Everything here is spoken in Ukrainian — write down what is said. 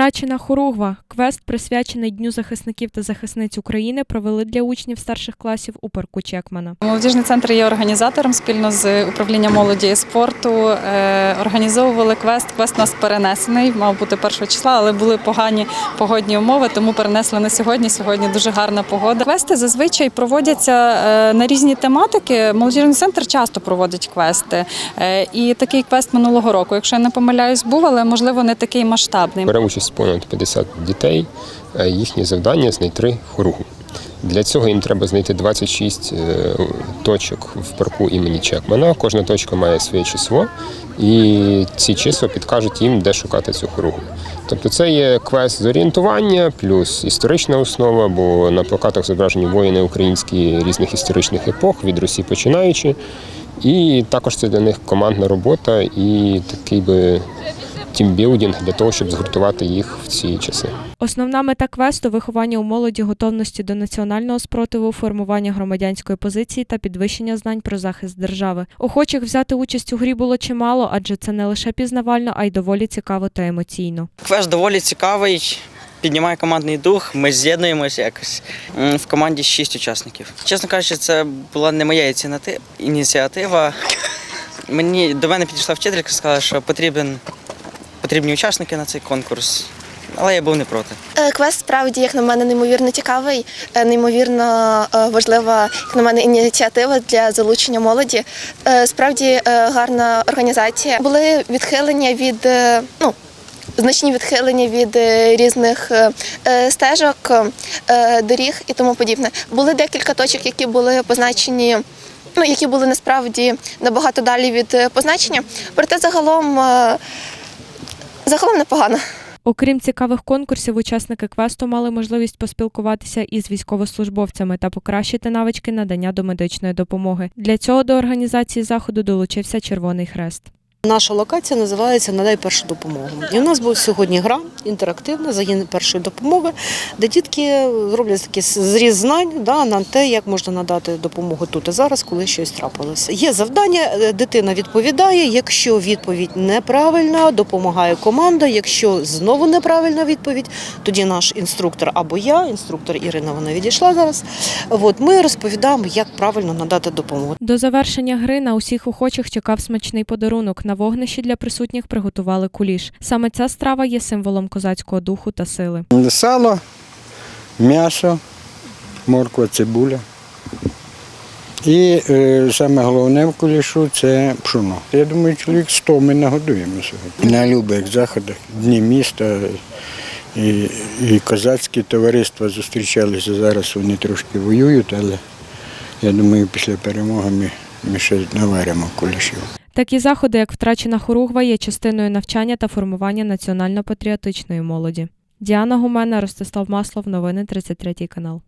Втрачена хоругва. Квест, присвячений Дню захисників та захисниць України, провели для учнів старших класів у парку Чекмана. Молодіжний центр є організатором спільно з управлінням молоді і спорту. Е, Організовували квест. Квест у нас перенесений, мав бути першого числа, але були погані погодні умови, тому перенесли на сьогодні. Сьогодні дуже гарна погода. Квести зазвичай проводяться е, на різні тематики. Молодіжний центр часто проводить квести. Е, І такий квест минулого року, якщо я не помиляюсь, був, але можливо не такий масштабний. Бере участь понад 50 дітей. Е, Їхнє завдання знайти хоругу. Для цього їм треба знайти 26 е, точок в парку імені Чекмана. Кожна точка має своє число, і ці числа підкажуть їм, де шукати цю хоругу. Тобто це є квест з орієнтування, плюс історична основа, бо на плакатах зображені воїни українські різних історичних епох, від Русі починаючи. І також це для них командна робота і такий би тімбілдинг для того, щоб згуртувати їх в ці часи. Основна мета квесту виховання у молоді готовності до національного спротиву, формування громадянської позиції та підвищення знань про захист держави. Охочих взяти участь у грі було чимало, адже це не лише пізнавально, а й доволі цікаво та емоційно. Квест доволі цікавий, піднімає командний дух. Ми з'єднуємося якось. В команді шість учасників. Чесно кажучи, це була не моя ініціати- ініціатива. Мені до мене підійшла вчителька, сказала, що потрібен, потрібні учасники на цей конкурс. Але я був не проти. Е, Квест справді, як на мене, неймовірно цікавий, е, неймовірно е, важлива, як на мене, ініціатива для залучення молоді. Справді гарна організація. Були відхилення від ну. Значні відхилення від різних стежок, доріг і тому подібне. Були декілька точок, які були позначені, ну які були насправді набагато далі від позначення. Проте загалом, загалом непогано. Окрім цікавих конкурсів, учасники квесту мали можливість поспілкуватися із військовослужбовцями та покращити навички надання домедичної допомоги. Для цього до організації заходу долучився Червоний Хрест. Наша локація називається Надай першу допомогу. І у нас буде сьогодні гра інтерактивна загін першої допомоги, де дітки роблять такий зріз знань да, на те, як можна надати допомогу тут і зараз, коли щось трапилося. Є завдання, е, дитина відповідає. Якщо відповідь неправильна, допомагає команда. Якщо знову неправильна відповідь, тоді наш інструктор або я, інструктор Ірина, вона відійшла зараз. От ми розповідаємо, як правильно надати допомогу. До завершення гри на усіх охочих чекав смачний подарунок. На вогнищі для присутніх приготували куліш. Саме ця страва є символом козацького духу та сили. Сало, м'ясо, морква, цибуля. І е, саме головне в кулішу це пшоно. Я думаю, чоловік 100 ми нагодуємо сьогодні. На любих заходах, дні міста і, і козацькі товариства зустрічалися. Зараз вони трошки воюють, але я думаю, після перемоги ми, ми ще наваримо кулішів. Такі заходи, як втрачена хоругва, є частиною навчання та формування національно-патріотичної молоді. Діана Гумена, Ростислав Маслов, новини 33 канал.